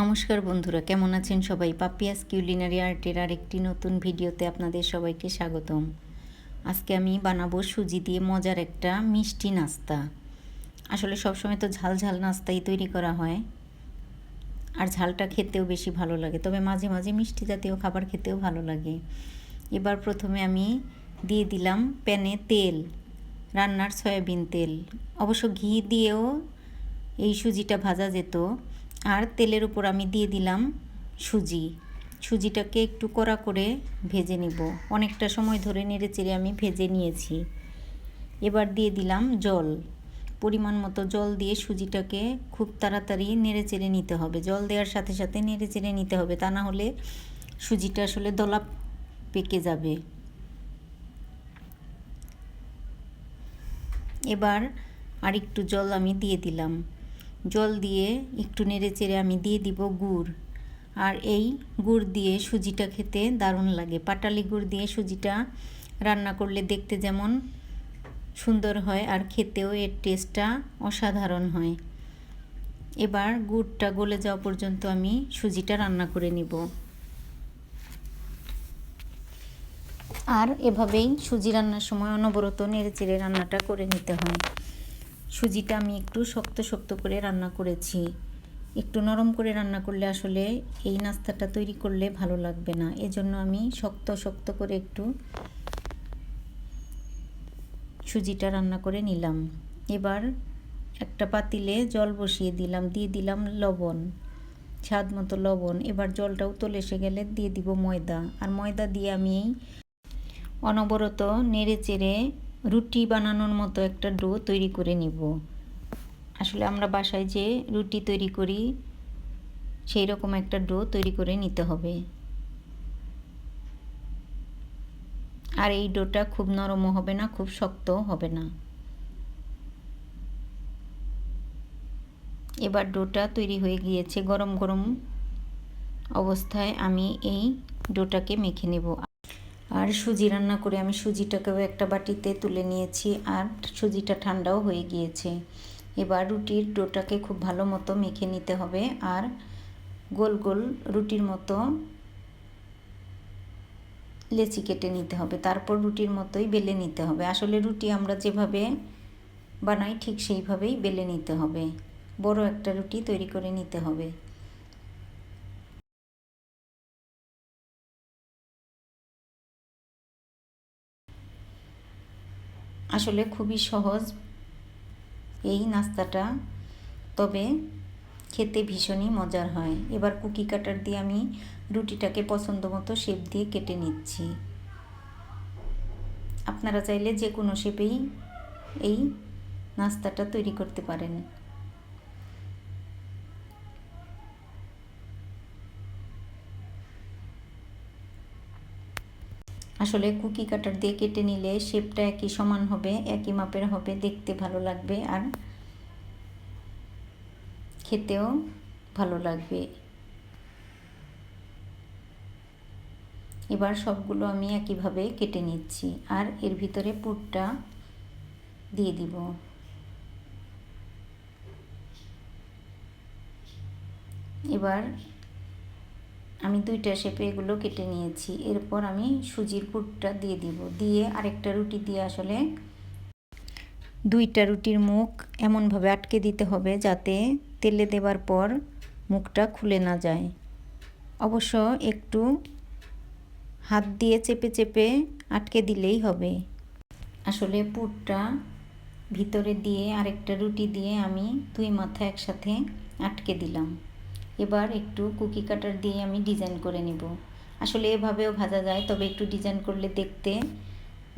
নমস্কার বন্ধুরা, কেমন আছেন সবাই? পাপিয়াস কিউলিনারি আর্টের আর একটি নতুন ভিডিওতে আপনাদের সবাইকে স্বাগতম। আজকে আমি বানাবো সুজি দিয়ে মজার একটা মিষ্টি নাস্তা। আসলে সবসময় তো ঝাল ঝাল নাস্তাই তৈরি করা হয়, আর ঝালটা খেতেও বেশি ভালো লাগে, তবে মাঝে মাঝে মিষ্টি জাতীয় খাবার খেতেও ভালো লাগে। এবার প্রথমে আমি দিয়ে দিলাম প্যানে তেল, রান্নার সয়াবিন তেল। অবশ্য ঘি দিয়েও এই সুজিটা ভাজা যেত আর তেলের উপর আমি দিয়ে দিলাম সুজি। সুজিটাকে একটু কড়া করে ভেজে নিব। অনেকটা সময় ধরে নেড়ে চেড়ে আমি ভেজে নিয়েছি। এবার দিয়ে দিলাম জল। পরিমাণ মতো জল দিয়ে সুজিটাকে খুব তাড়াতাড়ি নেড়ে চেড়ে নিতে হবে। জল দেওয়ার সাথে সাথে নেড়ে চেড়ে নিতে হবে। তা না হলে সুজিটা আসলে দলা পেকে যাবে। এবার আর একটু জল আমি দিয়ে দিলাম। জল দিয়ে একটু নেড়ে চেড়ে আমি দিয়ে দিব গুড়। আর এই গুড় দিয়ে সুজিটা খেতে দারুণ লাগে। পাটালি গুড় দিয়ে সুজিটা রান্না করলে দেখতে যেমন সুন্দর হয় আর খেতেও এর টেস্টটা অসাধারণ হয়। এবার গুড়টা গলে যাওয়া পর্যন্ত আমি সুজিটা রান্না করে নিব। আর এভাবেই সুজি রান্নার সময় অনবরত নেড়ে চেড়ে রান্নাটা করে নিতে হয়। সুজিটা আমি একটু শক্ত শক্ত করে রান্না করেছি। একটু নরম করে রান্না করলে আসলে এই নাস্তাটা তৈরি করলে ভালো লাগবে না। এজন্য আমি শক্ত শক্ত করে একটু সুজিটা রান্না করে নিলাম। এবার একটা পাতিলে জল বসিয়ে দিলাম, দিয়ে দিলাম লবণ, স্বাদ মতো লবণ। এবার জলটা উতল এসে গেলে দিয়ে দিব ময়দা। আর ময়দা দিয়ে আমি অনবরত নেড়ে চেড়ে রুটি বানানোর মতো একটা ডো তৈরি করে নিব। আসলে আমরা বাসায় যে রুটি তৈরি করি, সেই রকম একটা ডো তৈরি করে নিতে হবে। আর এই ডোটা খুব নরমও হবে না, খুব শক্তও হবে না। এবার ডোটা তৈরি হয়ে গিয়েছে গরম গরম অবস্থায় আমি এই ডোটাকে মেখে নেব। আর সুজি রান্না করে আমি সুজিটাকেও একটা বাটিতে তুলে নিয়েছি আর সুজিটা ঠান্ডাও হয়ে গিয়েছে। এবার রুটির ডোটাকে খুব ভালো মতো মেখে নিতে হবে আর গোল গোল রুটির মতো লেচি কেটে নিতে হবে। তারপর রুটির মতোই বেলে নিতে হবে। আসলে রুটি আমরা যেভাবে বানাই ঠিক সেইভাবেই বেলে নিতে হবে। বড় একটা রুটি তৈরি করে নিতে হবে। আসলে খুবই সহজ এই নাস্তাটা। তবে খেতে ভীষণই মজার হয়। এবার কুকি কাটার দিয়ে আমি রুটিটাকে পছন্দ মতো শেপ দিয়ে কেটে নিচ্ছি। আপনারা চাইলে যে কোনো শেপেই এই নাস্তাটা তৈরি করতে পারেন। আসলে কুকি কাটার দিয়ে কেটে নিলে শেপটা একই সমান হবে, একই মাপের হবে, দেখতে ভালো লাগবে আর খেতেও ভালো লাগবে। এবার সবগুলো আমি একইভাবে কেটে নিচ্ছি আর এর ভিতরে পুরটা দিয়ে দিব। এবার আমি দুইটা শেপে এগুলো কেটে নিয়েছি। এরপর আমি সুজির পুরটা দিয়ে দিব। দিয়ে আরেকটা রুটি দিয়ে আসলে দুইটা রুটির মুখ এমনভাবে আটকে দিতে হবে যাতে তেলে দেবার পর মুখটা খুলে না যায়। অবশ্য একটু হাত দিয়ে চেপে চেপে আটকে দিলেই হবে। আসলে পুরটা ভিতরে দিয়ে আরেকটা রুটি দিয়ে আমি দুই মাথা একসাথে আটকে দিলাম। এবার একটু কুকি কাটার দিয়ে আমি ডিজাইন করে নিব। আসলে এভাবেও ভাজা যায়, তবে একটু ডিজাইন করলে দেখতে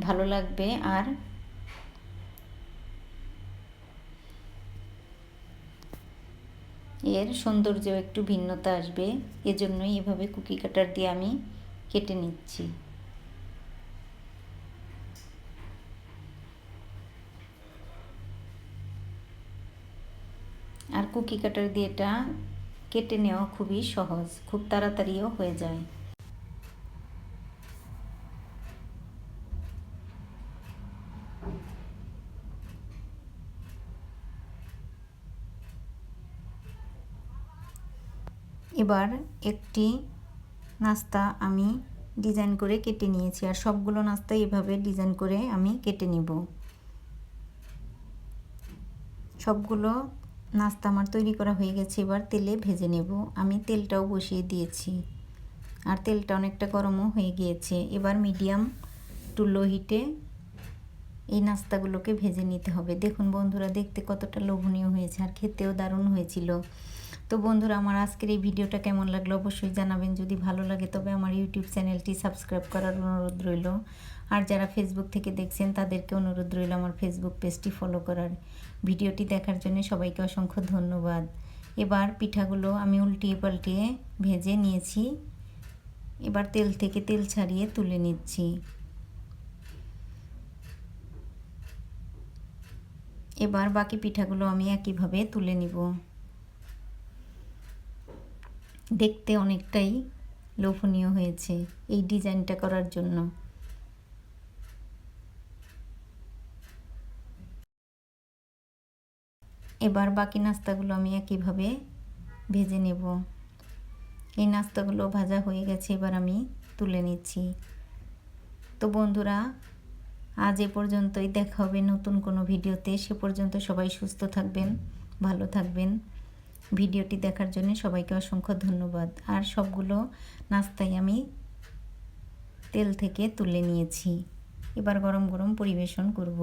ভালো লাগবে। আর এর সৌন্দর্য একটু ভিন্নতা আসবে। এজন্যই এভাবে কুকি কাটার দিয়ে আমি কেটে নিচ্ছি। আর কুকি কাটার দিয়ে এটা কেটে নেওয়া খুবই সহজ, খুব তাড়াতাড়িও হয়ে যায়। এবার একটি নাস্তা আমি ডিজাইন করে কেটে নিয়েছি, আর সবগুলো নাস্তা এভাবে ডিজাইন করে আমি কেটে নিব। সবগুলো নাস্তা আমার তৈরি করা হয়ে গেছে, এবার তেলে ভেজে নেব। আমি তেলটাও বসিয়ে দিয়েছি। আর তেলটা অনেকটা গরমও হয়ে গিয়েছে। এবার মিডিয়াম টু লো হিটে এই নাস্তাগুলোকে ভেজে নিতে হবে। দেখুন বন্ধুরা, দেখতে কতটা লোভনীয় হয়েছে আর খেতেও দারুণ হয়েছিল। তো বন্ধুরা, আমার আজকের এই ভিডিওটা কেমন লাগল অবশ্যই জানাবেন। যদি ভালো লাগে তবে আমার ইউটিউব চ্যানেলটি সাবস্ক্রাইব করার অনুরোধ রইল। আর যারা ফেসবুক থেকে দেখছেন, তাদেরকে অনুরোধ রইল আমার ফেসবুক পেজটি ফলো করার। ভিডিওটি দেখার জন্য সবাইকে অসংখ্য ধন্যবাদ। এবার পিঠাগুলো আমি উল্টিয়ে পাল্টিয়ে ভেজে নিয়েছি। এবার তেল থেকে তেল ছাড়িয়ে তুলে নিচ্ছি। এবার বাকি পিঠাগুলো আমি একইভাবে তুলে নিব। দেখতে অনেকটাই লোভনীয় হয়েছে এই ডিজাইনটা করার জন্য। এবার বাকি নাস্তাগুলো আমি একইভাবে ভেজে নেব। এই নাস্তাগুলো ভাজা হয়ে গেছে, এবার আমি তুলে নিচ্ছি। তো বন্ধুরা, আজ এ পর্যন্তই, দেখা হবে নতুন কোনো ভিডিওতে। সে পর্যন্ত সবাই সুস্থ থাকবেন, ভালো থাকবেন। ভিডিওটি দেখার জন্য সবাইকে অসংখ্য ধন্যবাদ। আর সবগুলো নাস্তাই আমি তেল থেকে তুলে নিয়েছি। এবার গরম গরম পরিবেশন করব।